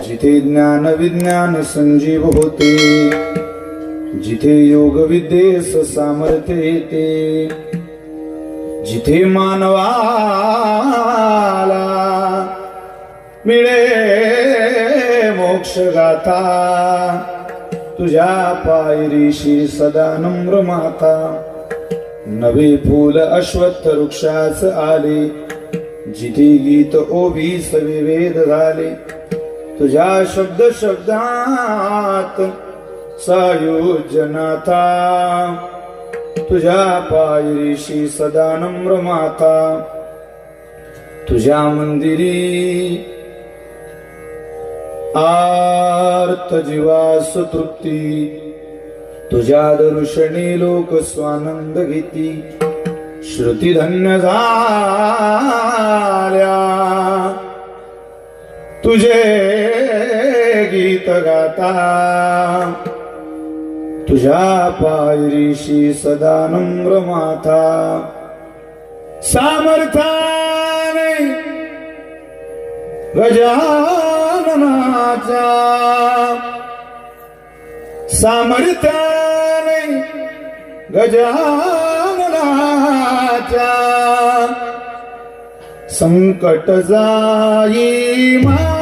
जिथे ज्ञान विज्ञान संजीव होते जिथे योग विद्येस सामर्थ्य येते जिथे मानवाला मिळे मोक्ष गाता तुझ्या पायरीशी सदा नम्र माता नवे फूल अश्वत्थ वृक्षाच आले जिथे गीत ओवीस विवेद झाले तुझ्या शब्द शब्दात सायुजनाथा. तुझ्या पायरीशी सदा नम्र माता. तुझ्या मंदिरी आर्त जीवा सुतृप्ती तुझ्या दर्शनी लोक स्वानंद घेती. श्रुती धन्य झाल्या. तुझे गीत गाता तुझ्या पायरीशी सदा नम्र माता सामर्थ्याने गजाननाचा सामर्थ्याने गजाननाचा संकट जाई मा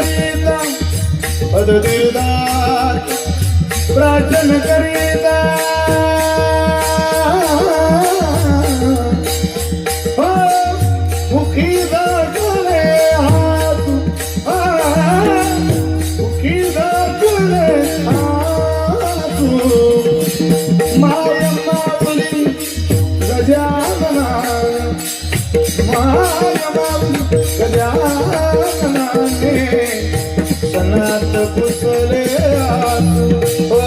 करीता पदतीर्थाचे प्रार्थन करीता. हो, गजाननाने सनात कुसले आसू हो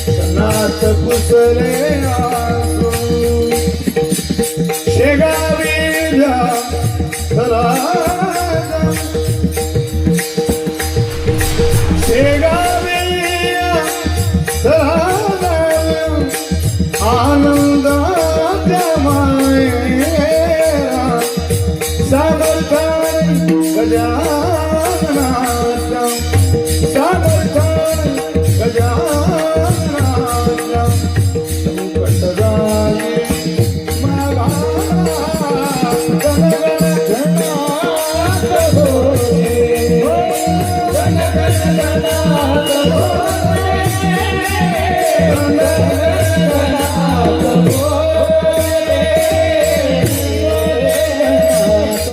सनात कुसले आसू शेगावीला Oh